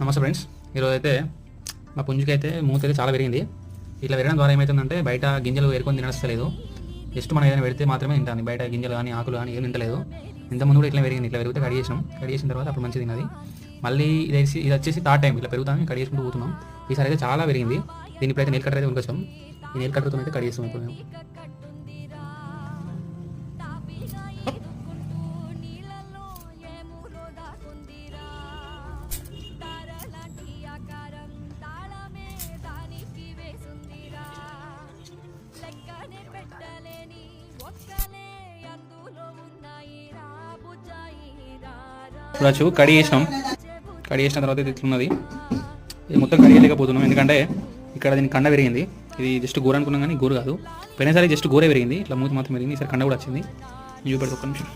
నమస్తే ఫ్రెండ్స్. ఈరోజు అయితే మా పుంజుకి అయితే మూత అయితే చాలా పెరిగింది ఇట్లా పెరగడం ద్వారా ఏమవుతుందంటే బయట గింజలు ఏరుకొని తినస్తలేదు జస్ట్ మనం ఏదైనా పెడితే మాత్రమే తింటాను బయట గింజలు కానీ ఆకులు కానీ ఏం తింటలేదు. ఇంత ముందు కూడా ఇట్లా పెరిగింది ఇట్లా పెరిగితే కడి చేసినాం. కడి చేసిన తర్వాత అప్పుడు మంచిది తిన్నది. మళ్ళీ ఇది ఇది వచ్చేసి థర్డ్ టైం ఇట్లా పెరుగుతాను కడి చేసుకుంటూ పోతున్నాం. ఈసారి అయితే చాలా పెరిగింది దీని ఇప్పుడైతే నీళ్ళు కట్టర్ అయితే ఉనికొచ్చాం ఈ నెల్ కట్టర్తో అయితే కడి చేస్తాం ఇప్పుడు మేము లెక్కనే పెట్టలేని ఒక్కలే అందులో ఉన్నాయి. కడి చేసినాం. కడి చేసిన తర్వాత ఇది ఇట్లున్నది. ఇది మొత్తం కడిగలేకపోతున్నాం ఎందుకంటే ఇక్కడ దీని కండ పెరిగింది ఇది జస్ట్ గోర అనుకున్నాం కానీ గోరు కాదు. పోయినసారి జస్ట్ గోరే పెరిగింది ఇట్లా మూతి మాత్రం పెరిగింది ఈసారి కండ కూడా వచ్చింది. చూపెడతా ఒక్క నిమిషం.